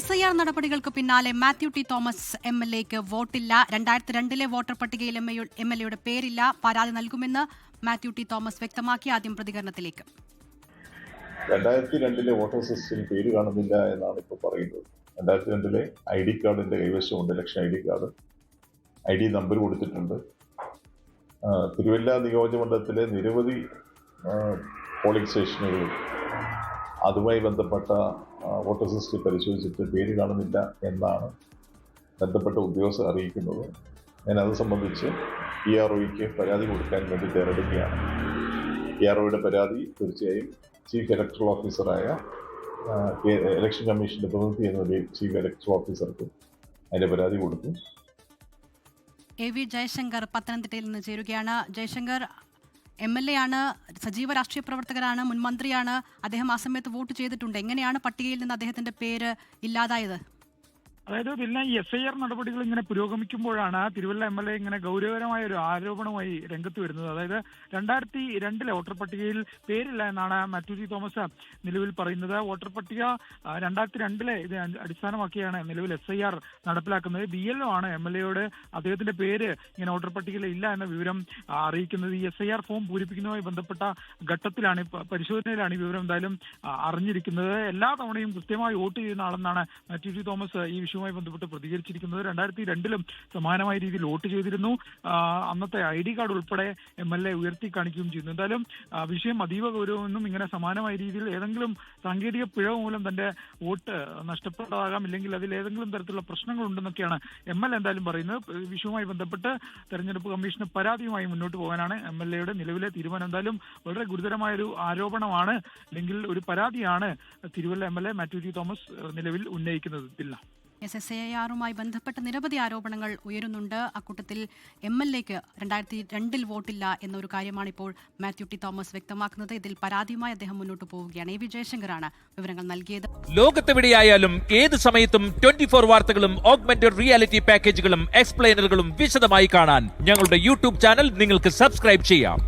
S I R നടപടികൾക്ക് പിന്നാലെ Mathew T Thomas M L എക്ക് വോട്ടില്ല. രണ്ടായിരത്തി രണ്ടിലെ വോട്ടർ പട്ടികയിൽ എം എൽ എയുടെ പേരില്ല. പരാതി നൽകുമെന്ന് മാത്യു ടി തോമസ് വ്യക്തമാക്കി ആദ്യം പ്രതികരണത്തിലേക്ക്. രണ്ടായിരത്തി രണ്ടിലെ വോട്ടർ ലിസ്റ്റിൽ പേര് കാണുന്നില്ല എന്നാണ് ഇപ്പോൾ പറയുന്നത്. രണ്ടായിരത്തി രണ്ടിലെ ഐ ഡി കാർഡിന്റെ കൈവശമുണ്ട്. Election I D card. I D number കൊടുത്തിട്ടുണ്ട്. തിരുവല്ല നിയോജകമണ്ഡലത്തിലെ നിരവധി പോളിംഗ് സ്റ്റേഷനുകളിൽ അതുമായി ബന്ധപ്പെട്ട വോട്ടേഴ്സ് ലിസ്റ്റ് പരിശോധിച്ചിട്ട് പേര് കാണുന്നില്ല എന്നാണ് ബന്ധപ്പെട്ട ഉദ്യോഗസ്ഥർ അറിയിക്കുന്നത്. ഞാൻ അത് സംബന്ധിച്ച് പി ആർ ഒയ്ക്ക് പരാതി കൊടുക്കാൻ വേണ്ടി തയ്യാറെടുക്കുകയാണ്. പി ആർ ഒയുടെ പരാതി തീർച്ചയായും ചീഫ് ഇലക്ട്രൽ ഓഫീസറായ ഇലക്ഷൻ കമ്മീഷന്റെ പ്രതിനിധി എന്ന നിലയിൽ ചീഫ് ഇലക്ട്രൽ ഓഫീസർക്ക് അതിന്റെ പരാതി കൊടുത്തു. എ വി ജയശങ്കർ പത്തനംതിട്ടയിൽ നിന്ന് ചേരുകയാണ്. ജയശങ്കർ എം എൽ എ ആണ് സജീവ രാഷ്ട്രീയ പ്രവർത്തകരാണ് മുൻ മന്ത്രിയാണ്. അദ്ദേഹം ആ സമയത്ത് വോട്ട് ചെയ്തിട്ടുണ്ട്. എങ്ങനെയാണ് പട്ടികയിൽ നിന്ന് അദ്ദേഹത്തിന്റെ പേര് ഇല്ലാതായത്? അതായത് പിന്നെ എസ് ഐ ആർ നടപടികൾ ഇങ്ങനെ പുരോഗമിക്കുമ്പോഴാണ് തിരുവല്ല എം എൽ എ ഇങ്ങനെ ഗൗരവകരമായ ഒരു ആരോപണമായി രംഗത്ത് വരുന്നത്. അതായത് രണ്ടായിരത്തി രണ്ടിലെ വോട്ടർ പട്ടികയിൽ പേരില്ല എന്നാണ് മാത്യു തോമസ് നിലവിൽ പറയുന്നത്. വോട്ടർ പട്ടിക രണ്ടായിരത്തി രണ്ടിലെ ഇത് അടിസ്ഥാനമാക്കിയാണ് നിലവിൽ എസ് ഐ ആർ നടപ്പിലാക്കുന്നത്. ബി എൽ ഒ ആണ് എം എൽ എയോട് അദ്ദേഹത്തിന്റെ പേര് ഇങ്ങനെ വോട്ടർ പട്ടികയിൽ ഇല്ല എന്ന വിവരം അറിയിക്കുന്നത്. ഈ എസ് ഐ ആർ ഫോം പൂരിപ്പിക്കുന്നതുമായി ബന്ധപ്പെട്ട ഘട്ടത്തിലാണ് പരിശോധനയിലാണ് ഈ വിവരം എന്തായാലും അറിഞ്ഞിരിക്കുന്നത്. എല്ലാ തവണയും കൃത്യമായി വോട്ട് ചെയ്യുന്ന ആളെന്നാണ് മാത്യു തോമസ് ഈ വിഷയവുമായി ബന്ധപ്പെട്ട് പ്രതികരിച്ചിരിക്കുന്നത് രണ്ടായിരത്തി രണ്ടിലും സമാനമായ രീതിയിൽ വോട്ട് ചെയ്തിരുന്നു. അന്നത്തെ ഐ ഡി കാർഡ് ഉൾപ്പെടെ എം എൽ എ ഉയർത്തി കാണിക്കുകയും ചെയ്യുന്നു എന്തായാലും വിഷയം അതീവ ഗൗരവമെന്നും ഇങ്ങനെ സമാനമായ രീതിയിൽ ഏതെങ്കിലും സാങ്കേതിക പിഴവ് മൂലം തന്റെ വോട്ട് നഷ്ടപ്പെട്ടതാകാം ഇല്ലെങ്കിൽ അതിൽ ഏതെങ്കിലും തരത്തിലുള്ള പ്രശ്നങ്ങൾ ഉണ്ടെന്നൊക്കെയാണ് എം എൽ എ എന്തായാലും പറയുന്നത്. വിഷയവുമായി ബന്ധപ്പെട്ട് തെരഞ്ഞെടുപ്പ് കമ്മീഷന് പരാതിയുമായി മുന്നോട്ട് പോകാനാണ് എം എൽ എയുടെ നിലവിലെ തീരുമാനം. എന്തായാലും വളരെ ഗുരുതരമായ ഒരു ആരോപണമാണ് അല്ലെങ്കിൽ ഒരു പരാതിയാണ് Thiruvalla M L A Mathew T Thomas നിലവിൽ ഉന്നയിക്കുന്നത്. ഇല്ല. എസ് എസ് എ ആറുമായി ബന്ധപ്പെട്ട നിരവധി ആരോപണങ്ങൾ ഉയരുന്നുണ്ട്. അക്കൂട്ടത്തിൽ എം എൽ എക്ക് രണ്ടായിരത്തി രണ്ടിൽ വോട്ടില്ല എന്നൊരു കാര്യമാണ് ഇപ്പോൾ മാത്യു ടി തോമസ് വ്യക്തമാക്കുന്നത്. ഇതിൽ പരാതിയുമായി അദ്ദേഹം മുന്നോട്ട് പോവുകയാണ്. എ വി ജയശങ്കറാണ് വിവരങ്ങൾ നൽകിയത്. ലോകത്തെവിടെയായാലും ഏത് സമയത്തും ട്വന്റി ഫോർ വാർത്തകളും ഓഗ്മെന്റഡ് റിയാലിറ്റി പാക്കേജുകളും എക്സ്പ്ലെയിനറുകളും വിശദമായി കാണാൻ ഞങ്ങളുടെ യൂട്യൂബ് ചാനൽ നിങ്ങൾക്ക് സബ്സ്ക്രൈബ് ചെയ്യാം.